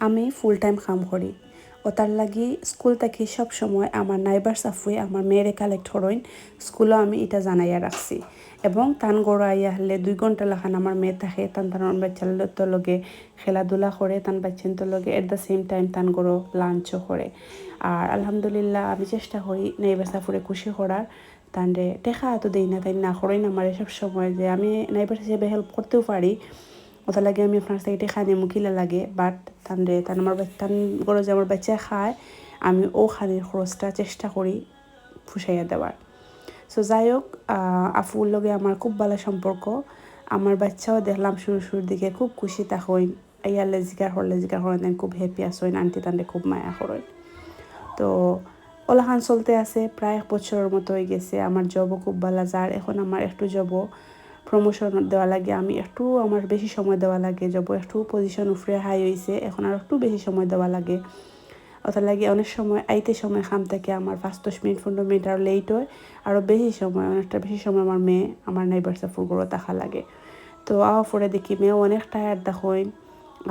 আমি full time কাম করি। ও তার লাগি স্কুল থেকে সব সময় আমার নাইবার সাফুয়ে আমার মেয়েরে কালেক্ট হরইন স্কুলও আমি এটা জানাইয়া রাখছি। এবং তান গড় আইয়া হলে দুই ঘণ্টা লাখান আমার মেয়ে থাকে, তান তান বাচ্চার তো লগে খেলাধুলা করে, তান বাচ্চান তো লগে এট দ্য সেম টাইম তান গড় লাঞ্চও করে। আর আলহামদুলিল্লাহ আমি চেষ্টা করি নাইবার সাফুরে খুশি করার। তান্ডে টেকা এত দেই না তাই না? করেন আমার সব সময় যে আমি নাইবার হিসেবে হেল্প করতেও পারি ওটা লাগে আমি আপনার থেকে টেকা নিয়ে মুখিলে লাগে বাট তান্ডে তান আমার তান গড়ে যে আমার বাচ্চা খায়, আমি ও খানির খরচটা চেষ্টা করি ফুসাইয়া দেওয়ার। সো যাই হোক আফুর লগে আমার খুব ভালো সম্পর্ক। আমার বাচ্চাও দেখলাম শুরু, শুরুর দিকে খুব খুশি হইন। ইয়ারলে জিকার হরলে জিকার হরেন খুব হ্যাপি আসইন আন্টি তান্ডে খুব মায়া করেন। তো ওলাখান চলতে আছে, প্রায় এক বছরের মতো হয়ে গেছে, আমার জবও খুব ভালো, যার এখন আমার একটু জবও প্রমোশন দেওয়া লাগে, আমি একটু আমার বেশি সময় দেওয়া লাগে জব একটু পজিশন উফরে হাই হয়েছে এখন আর একটু বেশি সময় দেওয়া লাগে। ওটা লাগে অনেক সময় আইতে সময় খাম থেকে, আমার পাঁচ দশ মিনিট, পনেরো মিনিট আরও লেট হয় আরও বেশি সময়, অনেকটা বেশি সময় আমার মেয়ে, আমার নাইবার্সা ফুলগুলো দেখা লাগে। তো আওয়া পরে দেখি মেয়েও অনেক টায়ার দেখোই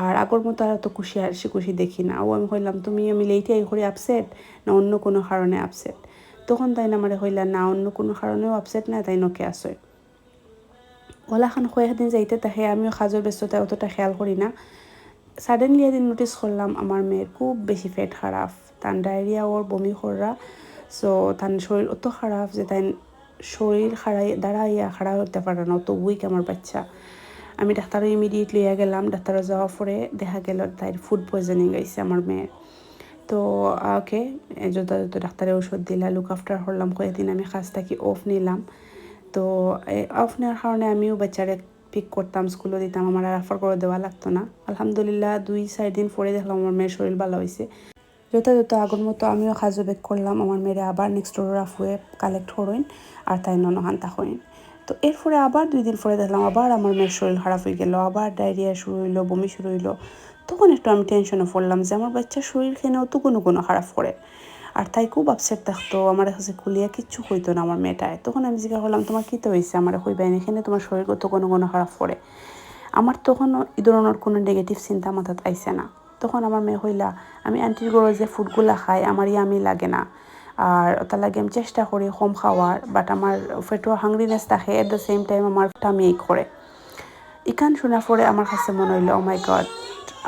আর আগর মতো আর এত খুশি, হাসি খুশি দেখি না। ও আমি কইলাম, তুমি আমি লেটে আই করে আপসেট না অন্য কোনো কারণে আপসেট তখন তাই না আমার কইলা, না, অন্য কোনো কারণেও আপসেট না, তাই নকে আসে ওলাখান কয়েকদিন যাইতে তাহে আমিও সাজর ব্যস্ততা অতটা খেয়াল করি না। সাডেনলি এদিন নোটিস করলাম আমার মেয়ের খুব বেশি পেট খারাপ তার ডায়রিয়া ওর বমি করা সো তার শরীর অত খারাপ যে তাই শরীর খাড়াই দাঁড়াইয়া খাড়া হতে পারে না অত উইক আমার বাচ্চা আমি ডাক্তারে ইমিডিয়েটলি ইয়া গেলাম ডাক্তারে যাওয়ার পরে দেখা গেল তাই ফুড পয়জনিং গেছে আমার মেয়ের তো ওকে যথাযথ ডাক্তারে ওষুধ দিলা লুক আফটার করলাম কয়েকদিন আমি কাজ থাকি অফ নিলাম। তো অফ নেওয়ার কারণে আমিও বাচ্চারে পিক করতাম স্কুলে দিতাম, আমার আর আফার করে দেওয়া লাগতো না। আলহামদুলিল্লাহ, দুই চার দিন পরে দেখলাম আমার মেয়ের শরীর ভালো হয়েছে যথাযথ আগর মতো আমিও খাজো বেক করলাম, আমার মেয়েরে আবার নেক্সট ডোর আফুয়ে কালেক্ট হরইন আর তাই ননহান্তা হইন। তো এরপরে আবার দুই দিন পরে দেখলাম আবার আমার মেয়ের শরীর খারাপ হয়ে গেল, আবার ডায়রিয়া শুরু হইল, বমি শুরু হইল। তখন একটু আমি টেনশনে পড়লাম যে, আমার বাচ্চার শরীর খেনেও তো কোনো কোনো খারাপ করে? আর তাই খুব আপসেট থাকতো, আমার কাছে খুলিয়া কিচ্ছু হইতো না আমার মেয়েটায়। তখন আমি জিজ্ঞাসা করলাম, তোমার কী তো হয়েছে আমার হইবাই এখানে তোমার শরীর তো কোনো কোনো খারাপ করে? আমার তখন এই ধরনের কোনো নেগেটিভ চিন্তা মাথাত আইসে না। তখন আমার মেয়ে হইলা আমি আন্টির গড়ে যে ফুডগুলা খাই আমার আমি লাগে না। আর ওটা লাগে আমি চেষ্টা করি কম খাওয়ার বাট আমার ফেটো হাংরিনেস থাকে এট দ্য সেম টাইম আমার টামি করে। ইকান শোনার পরে আমার কাছে মনে হইল মাই গড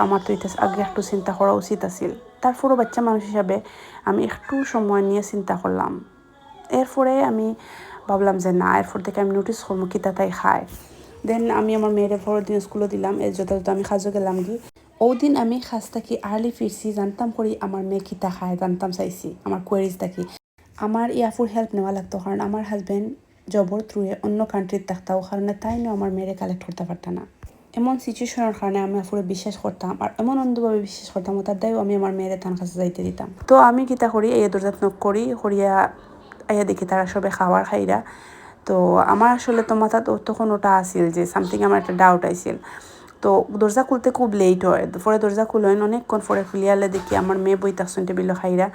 আমার তো এটা আগে একটু চিন্তা করা উচিত আছিল। তারপরও বাচ্চা মানুষ হিসাবে আমি একটু সময় নিয়ে চিন্তা করলাম। এরপরে আমি ভাবলাম যে না, এরপর থেকে আমি নোটিস করব কিতা তাই খায়। দেন আমি আমার মেয়েরে পরের দিন স্কুলে দিলাম, এর যথাযথ আমি সাজো গেলাম কি। ওদিন আমি খাস থাকি আর্লি ফিরছি, জানতাম করি আমার মেয়ে কিতা খায়, জানতাম চাইছি, আমার কোয়ারিজ থাকি আমার ইয়াফুর হেল্প নেওয়া লাগতো কারণ আমার হাজব্যান্ড জবর থ্রুয়ে অন্য কান্ট্রির থাকতাও কারণে তাই আমার মেয়েরে কালেক্ট করতে পারতাম না। এমন সিচুয়েশনের কারণে আমি আফুরে বিশ্বাস করতাম আর এমন অন্ধভাবে বিশ্বাস করতাম তার দায়ও আমি আমার মেয়েরে তার কাছে যাইতে দিতাম। তো আমি কিতা করি এই দরজাত নক করি করিয়া আইয়া দেখি তারা সবে খাবার খাইরা তো আমার আসলে তো মাথাত তখন ওটা আসিল যে সামথিং আমার একটা ডাউট আইছিল তো দরজা খুলতে খুব লেট হয়। পরে দরজা খুলেন অনেকক্ষণ পরে খুলিয়ালে দেখি আমার মেয়ে বই তাকছেন টেবিল খাইরা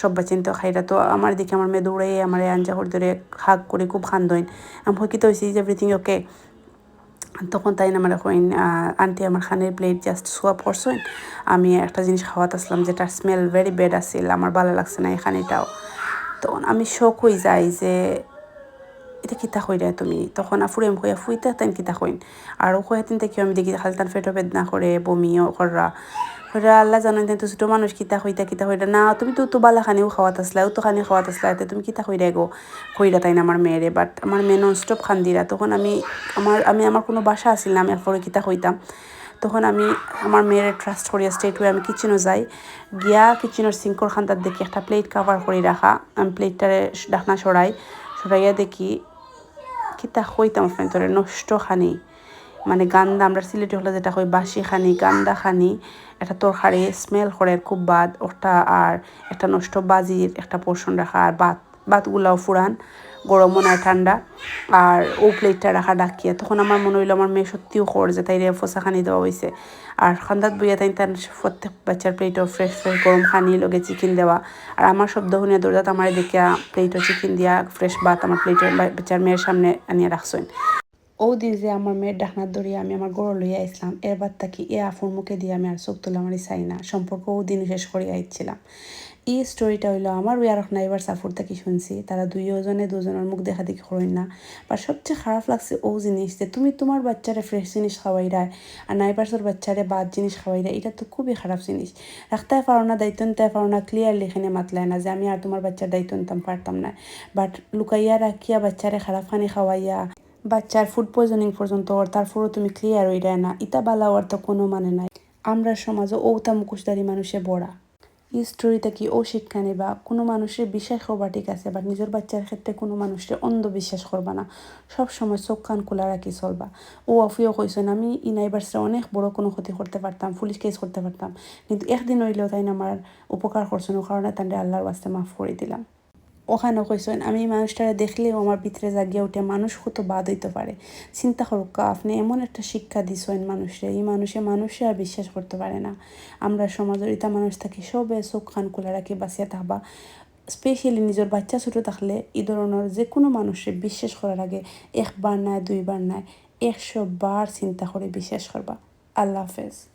সব বাচিন্ত খাইরা তো আমার দেখি আমার মেয়ে দৌড়াই আমার আঞ্জা করে ধরে হাক করে খুব খান্দইন আমি হকিত হয়েছি যে এভরিথিং ওকে তখন তাই আমার এখন আন্টি আমার খানের প্লেট জাস্ট সোয়াপ করছেন আমি একটা জিনিস খাওয়াতে আসলাম যেটা স্মেল ভেরি বেড আসছিল আমার ভালো লাগছে না এখানেটাও খানিটাও তখন আমি শোক হয়ে যাই যে এটা কিতা কইরা তুমি তখন আফুরে এম কইয়া ফুইতে তাই কিতা কইন আর ও কয়ে থেকে আমি দেখি খালি ফেটো বেদনা করে বমিও করা হইরা আল্লাহ জানেন তো ছোটো মানুষ কিতা হইতা কিতা হইরা না তুমি তো তো বালা খানিও খাওয়াত আসলা তো খানি খাওয়াত আসলা এতে তুমি কিতা হইরা গো কইরা তাই না আমার মেয়েরে বাট আমার মেয়ে নন স্টপ খান দিরা তখন আমি আমার আমি আমার কোনো বাসা আসিল না আমি এরপরে কিতা হইতাম তখন আমি আমার মেয়ের ট্রাস্ট করিয়া স্টেট হয়ে আমি কিচেনও যাই গিয়া কিচেনের সিঙ্কর খান্তার দেখি একটা প্লেট কাভার করে রাখা আমি প্লেটটারে ডাকনা সরাই সরাইয়া দেখি কিতা হইতাম ফ্রেন্ডরে নষ্ট খানি মানে গান্দা, আমরা সিলেটি হলে যেটা হয় বাসি খানি গান্দা খানি একটা তরকারি স্মেল করে খুব বাদ, ওটা আর একটা নষ্ট বাজির একটা পোর্শন রাখা, আর বাত, বাতগুলাও ফুরান। গরম মনে হয় ঠান্ডা আর ও প্লেটটা রাখা ডাকিয়া তখন আমার মনে হইল আমার মেয়ে সত্যিও খর যে তাই ফোসা খানি দেওয়া হয়েছে আর খান্দাত বইয়া তাই তার প্রত্যেক বাচ্চার প্লেটও ফ্রেশ ফ্রেশ গরম খানি লগে চিকেন দেওয়া। আর আমার শব্দ শুনিয়া দৌড়াত আমার দেখিয়া প্লেটও চিকেন দিয়া ফ্রেশ ভাত আমার প্লেটের বাচ্চার মেয়ের সামনে আনিয়ে রাখছেন ও দিন যে আমার মেয়ের ডাকনার দড়িয়ে আমি আমার গড় লইয়া আইসলাম এরবার তাকি এ আফুর মুখে দিয়ে আমি আর চোখ তুলাম আমি চাই না। সম্পর্ক ও দিন শেষ করে আইছিলাম এই স্টোরিটা হইল আমার ওই আর নাইবার সাফুর থেকে শুনছি? তারা দুইজনে দুজনের মুখ দেখা দেখি করেন না। বা সবচেয়ে খারাপ লাগছে ও জিনিস যে তুমি তোমার বাচ্চারে ফ্রেশ জিনিস খাওয়াই রায়, আর নাইবার্সের বাচ্চারে বাদ জিনিস খাওয়াই রায়, এটা তো খুবই খারাপ জিনিস। রাখতে পারো না, দায়িত্ব নিতে পারো না ক্লিয়ারলি এখানে মাতলায় না যে আমি আর তোমার বাচ্চার দায়িত্ব নিতাম, পারতাম না। বাট লুকাইয়া রাখিয়া বাচ্চারে খারাপ খানি খাওয়াইয়া, বাচ্চার ফুড পয়জনিং পর্যন্ত ওর, তারপরও তুমি ক্লিয়ার হই রায় না। ইতা বালা ওর তো কোনো মানে নাই। আমরা সমাজও ওতা মুখোশদারি মানুষে বড়া। এই স্টোরিতে কি শিক্ষা নেবা কোনো মানুষের বিশ্বাস করবা ঠিক আছে বাট নিজের বাচ্চার ক্ষেত্রে কোনো মানুষের অন্ধবিশ্বাস করবা না। সব সময় চোখ কান খোলা রাখি চলবা। ও অফিও কইছেন আমি ইনাইবার্সে অনেক বড় কোনো ক্ষতি করতে পারতাম, পুলিশ কেস করতে পারতাম, কিন্তু একদিন হইলেও তাই আমার উপকার করছেন কারণে তাদের আল্লাহর বাস্তে মাফ করে দিলাম। ওখানে কইছেন আমি মানুষটারে দেখলেও আমার ভিতরে জাগিয়ে উঠে মানুষ কত বাদ হইতে পারে। চিন্তা করুক আপনি এমন একটা শিক্ষা দিছেন মানুষে এই মানুষে মানুষে আর বিশ্বাস করতে পারে না। আমরা সমাজের ইতা মানুষ থাকি, সবে চোখ খান খোলা রাখি, বাঁচিয়া থাকবা। স্পেশালি নিজের বাচ্চা ছোটো থাকলে এই ধরনের যে কোনো মানুষের বিশ্বাস করার আগে একবার নয় দুইবার নয় একশো বার চিন্তা করে বিশ্বাস করবা। আল্লাহ হাফেজ।